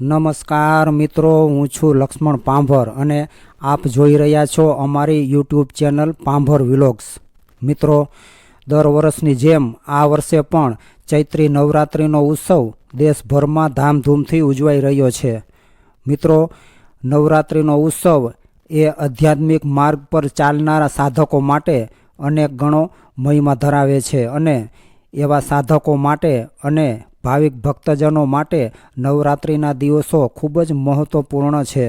નમસ્કાર મિત્રો, હું છું લક્ષ્મણ પાંભર અને આપ જોઈ રહ્યા છો અમારી યુટ્યુબ ચેનલ પાંભર વિલોગ્સ. મિત્રો, દર વર્ષની જેમ આ વર્ષે પણ ચૈત્રી નવરાત્રિનો ઉત્સવ દેશભરમાં ધામધૂમથી ઉજવાઈ રહ્યો છે. મિત્રો, નવરાત્રિનો ઉત્સવ એ આધ્યાત્મિક માર્ગ પર ચાલનારા સાધકો માટે અનેક ગણો મહિમા ધરાવે છે અને એવા સાધકો માટે અને ભાવિક ભક્તજનો માટે નવરાત્રિના દિવસો ખૂબ જ મહત્વપૂર્ણ છે.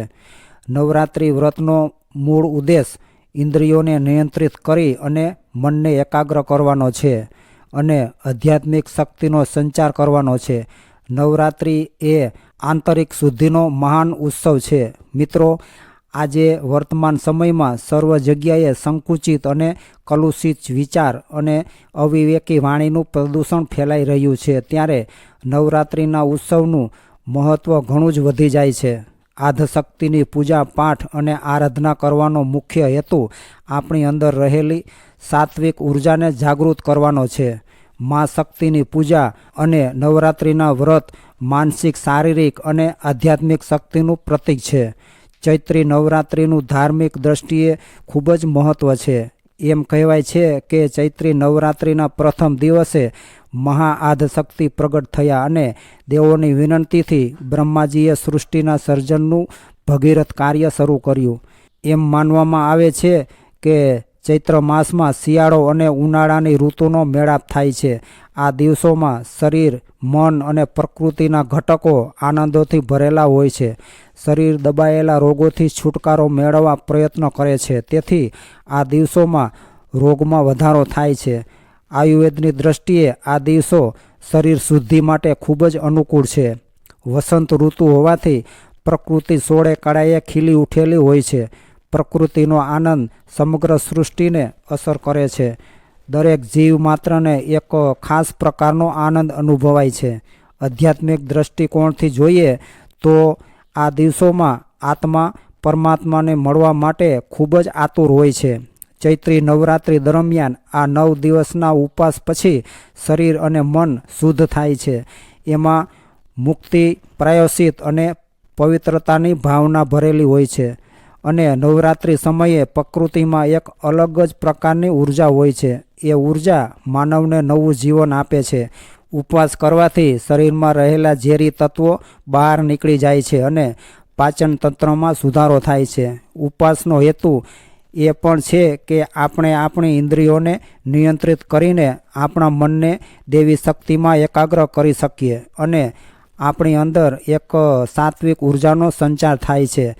નવરાત્રિ વ્રતનો મૂળ ઉદ્દેશ ઇન્દ્રિયોને નિયંત્રિત કરી અને મનને એકાગ્ર કરવાનો છે અને આધ્યાત્મિક શક્તિનો સંચાર કરવાનો છે. નવરાત્રિ એ આંતરિક શુદ્ધિનો મહાન ઉત્સવ છે. મિત્રો આજે વર્તમાન સમયમાં સર્વ જગ્યાએ સંકુચિત અને કલુષિત વિચાર અને અવિવેકી વાણીનું પ્રદૂષણ ફેલાઈ રહ્યું છે. ત્યારે નવરાત્રિના ઉત્સવનું મહત્ત્વ ઘણું જ વધી જાય છે. આધશક્તિની પૂજા, પાઠ અને આરાધના કરવાનો મુખ્ય હેતુ આપણી અંદર રહેલી સાત્વિક ઉર્જાને જાગૃત કરવાનો છે. મા શક્તિની પૂજા અને નવરાત્રિના વ્રત માનસિક, શારીરિક અને આધ્યાત્મિક શક્તિનું પ્રતીક છે. ચૈત્રી નવરાત્રિનું ધાર્મિક દ્રષ્ટિએ ખૂબ જ મહત્ત્વ છે. એમ કહેવાય છે કે ચૈત્રી નવરાત્રિના પ્રથમ દિવસે મહાઆધશક્તિ પ્રગટ થયા અને દેવોની વિનંતીથી બ્રહ્માજીએ સૃષ્ટિના સર્જનનું ભગીરથ કાર્ય શરૂ કર્યું. એમ માનવામાં આવે છે કે ચૈત્ર માસમાં શિયાળો અને ઉનાળાની ઋતુનો મેળાપ થાય છે. આ દિવસોમાં શરીર, મન અને પ્રકૃતિના ઘટકો આનંદોથી ભરેલા હોય છે. શરીર દબાયેલા રોગોથી છુટકારો મેળવવા પ્રયત્ન કરે છે. તેથી આ દિવસોમાં રોગમાં વધારો થાય છે. આયુર્વેદની દ્રષ્ટિએ આ દિવસો શરીર શુદ્ધિ માટે ખૂબ જ અનુકૂળ છે. વસંત ઋતુ હોવાથી પ્રકૃતિ સોળે કળાએ ખીલી ઉઠેલી હોય છે. પ્રકૃતિનો આનંદ સમગ્ર સૃષ્ટિને અસર કરે છે. દરેક જીવ માત્રને એક ખાસ પ્રકારનો આનંદ અનુભવાય છે. આધ્યાત્મિક દ્રષ્ટિકોણથી જોઈએ તો આ દિવસોમાં આત્મા પરમાત્માને મળવા માટે ખૂબ જ આતુર હોય છે. ચૈત્રી નવરાત્રિ દરમિયાન આ નવ દિવસના ઉપવાસ પછી શરીર અને મન શુદ્ધ થાય છે. એમાં મુક્તિ પ્રાયોસિત અને પવિત્રતાની ભાવના ભરેલી હોય છે. અને નવરાત્રિ સમયે પ્રકૃતિમાં એક અલગ જ પ્રકારની ઊર્જા હોય છે. એ ઊર્જા માનવને નવું જીવન આપે છે. ઉપવાસ કરવાથી શરીરમાં રહેલા ઝેરી તત્વો બહાર નીકળી જાય છે અને પાચન તંત્રમાં સુધારો થાય છે. ઉપવાસનો હેતુ એ પણ છે કે આપણે આપણી ઇન્દ્રિયોને નિયંત્રિત કરીને આપણા મનને દેવી શક્તિમાં એકાગ્ર કરી શકીએ અને આપણી અંદર એક સાત્વિક ઉર્જાનો સંચાર થાય છે.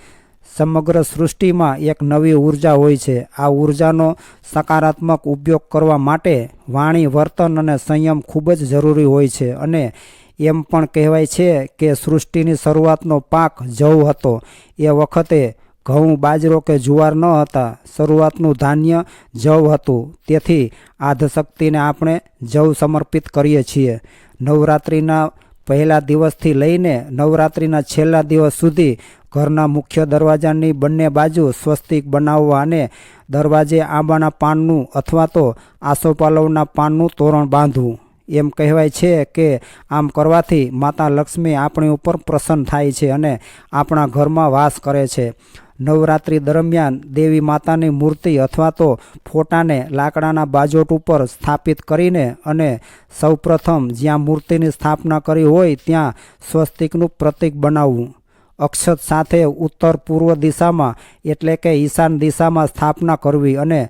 સમગ્ર સૃષ્ટિમાં એક નવી ઊર્જા હોય છે. આ ઉર્જાનો સકારાત્મક ઉપયોગ કરવા માટે વાણી, વર્તન અને સંયમ ખૂબ જ જરૂરી હોય છે અને એમ પણ કહેવાય છે કે સૃષ્ટિની શરૂઆતનો પાક જવ હતો. એ વખતે ઘઉં, બાજરો કે જુવાર ન હતા. શરૂઆતનું ધાન્ય જવ હતું. તેથી આધશક્તિને આપણે જવ સમર્પિત કરીએ છીએ. નવરાત્રિના પહેલા દિવસથી લઈને નવરાત્રિના છેલ્લા દિવસ સુધી ઘરના મુખ્ય દરવાજાની બંને બાજુ સ્વસ્તિક બનાવવા અને દરવાજે આંબાના પાનનું અથવા તો આસોપાલવના પાનનું તોરણ બાંધવું. એમ કહેવાય છે કે આમ કરવાથી માતા લક્ષ્મી આપણી ઉપર પ્રસન્ન થાય છે અને આપણા ઘરમાં વાસ કરે છે. નવરાત્રિ દરમિયાન દેવી માતાની મૂર્તિ અથવા તો ફોટાને લાકડાના બાજોટ ઉપર સ્થાપિત કરીને અને સૌપ્રથમ જ્યાં મૂર્તિની સ્થાપના કરી હોય ત્યાં સ્વસ્તિકનું પ્રતીક બનાવવું. અક્ષત સાથે ઉત્તર પૂર્વ દિશામાં એટલે કે ઈશાન દિશામાં સ્થાપના કરવી અને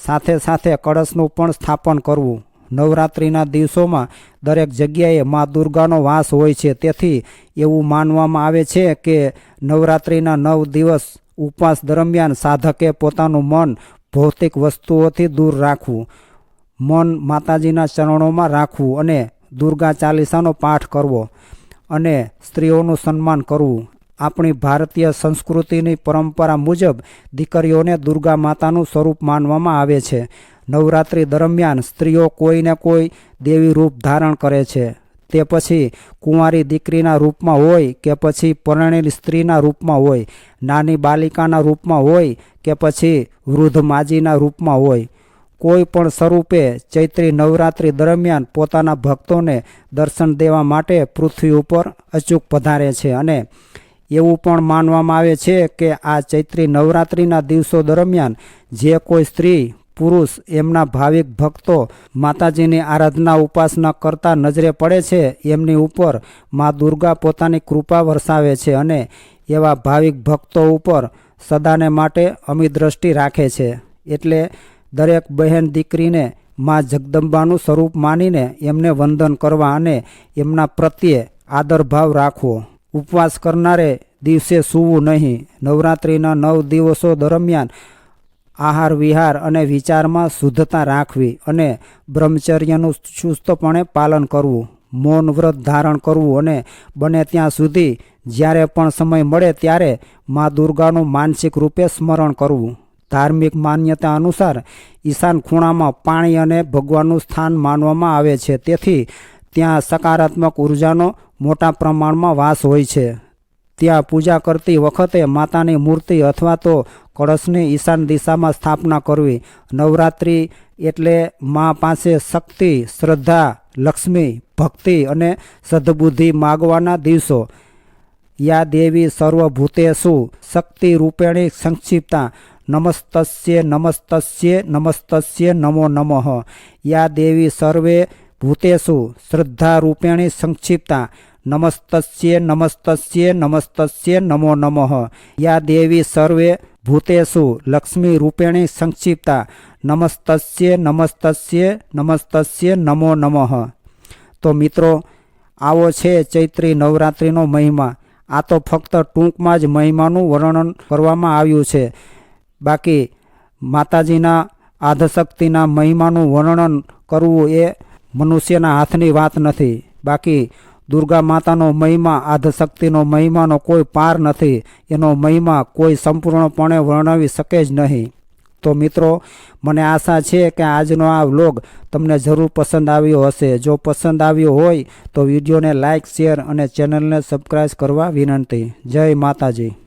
સાથે સાથે કળશનું પણ સ્થાપન કરવું. નવરાત્રિના દિવસોમાં દરેક જગ્યાએ મા દુર્ગાનો વાસ હોય છે. તેથી એવું માનવામાં આવે છે કે નવરાત્રિના નવ દિવસ ઉપવાસ દરમિયાન સાધકે પોતાનું મન ભૌતિક વસ્તુઓથી દૂર રાખવું, મન માતાજીના ચરણોમાં રાખવું અને દુર્ગા ચાલીસાનો પાઠ કરવો અને સ્ત્રીઓનું સન્માન કરવું. આપણી ભારતીય સંસ્કૃતિની પરંપરા મુજબ દીકરીઓને દુર્ગા માતાનું સ્વરૂપ માનવામાં આવે છે. નવરાત્રિ દરમિયાન સ્ત્રીઓ કોઈને કોઈ દેવી રૂપ ધારણ કરે છે. તે પછી કુંવારી દીકરીના રૂપમાં હોય કે પછી પરણેલી સ્ત્રીના રૂપમાં હોય, નાની બાલિકાના રૂપમાં હોય કે પછી વૃદ્ધ માજીના રૂપમાં હોય. કોઈ પણ સ્વરૂપે ચૈત્રી નવરાત્રિ દરમિયાન પોતાના ભક્તોને દર્શન દેવા માટે પૃથ્વી ઉપર અચૂક પધારે છે અને એવું પણ માનવામાં આવે છે કે આ ચૈત્રી નવરાત્રિના દિવસો દરમિયાન જે કોઈ સ્ત્રી પુરુષ એમના ભાવિક ભક્તો માતાજીની આરાધના ઉપાસના કરતા નજરે પડે છે, એમની ઉપર મા દુર્ગા પોતાની કૃપા વરસાવે છે અને એવા ભાવિક ભક્તો ઉપર સદાને માટે અમી દ્રષ્ટિ રાખે છે. એટલે દરેક બહેન દીકરીને મા જગદંબાનું સ્વરૂપ માનીને એમને વંદન કરવા અને એમના પ્રત્યે આદરભાવ રાખવો. ઉપવાસ કરનારે દિવસે સૂવું નહીં. નવરાત્રિના નવ દિવસો દરમિયાન આહાર, વિહાર અને વિચારમાં શુદ્ધતા રાખવી અને બ્રહ્મચર્યનું ચુસ્તપણે પાલન કરવું. મૌન વ્રત ધારણ કરવું અને બને ત્યાં સુધી જ્યારે પણ સમય મળે ત્યારે મા દુર્ગાનું માનસિક રૂપે સ્મરણ કરવું. ધાર્મિક માન્યતા અનુસાર ઈશાન ખૂણામાં પાણી અને ભગવાનનું સ્થાન માનવામાં આવે છે. તેથી ત્યાં સકારાત્મક ઉર્જાનો મોટા પ્રમાણમાં વાસ હોય છે. ત્યાં પૂજા કરતી વખતે માતાની મૂર્તિ અથવા તો કળશની ઈશાન દિશામાં સ્થાપના કરવી. નવરાત્રિ એટલે મા પાસે શક્તિ, શ્રદ્ધા, લક્ષ્મી, ભક્તિ અને સદબુદ્ધિ માગવાના દિવસો. યા દેવી સર્વભૂતેશુ શક્તિ રૂપેણી સંક્ષિપ્તા. નમસ્તસ્ય નમસ્તસ્ય નમસ્તસ્ય, નમો નમઃ. યા દેવી સર્વે ભૂતેશુ શ્રદ્ધા રૂપેણી સંક્ષિપ્તા. નમસ્તસ્ય નમસ્તસ્ય નમસ્તસ્ય નમો નમઃ યા દેવી સર્વે ભૂતેશુ લક્ષ્મી રૂપેણી સંક્ષિપ્તા નમસ્તસ્ય નમસ્તસ્ય નમસ્તસ્ય નમો નમઃ તો મિત્રો આવો છે ચૈત્રી નવરાત્રિનો મહિમા। આ તો ફક્ત ટૂંકમાં જ મહિમાનું વર્ણન કરવામાં આવ્યું છે। બાકી માતાજીના આધશક્તિના મહિમાનું વર્ણન કરવું એ મનુષ્યના હાથની વાત નથી। બાકી દુર્ગા માતાનો મહિમા આધશક્તિનો મહિમાનો કોઈ પાર નથી. એનો મહિમા કોઈ સંપૂર્ણપણે વર્ણવી શકે જ નહીં. તો મિત્રો, મને આશા છે કે આજનો આ વ્લોગ તમને જરૂર પસંદ આવ્યો હશે. જો પસંદ આવ્યો હોય, તો વિડીયોને લાઇક શેર અને ચેનલને સબસ્ક્રાઈબ કરવા વિનંતી. જય માતાજી.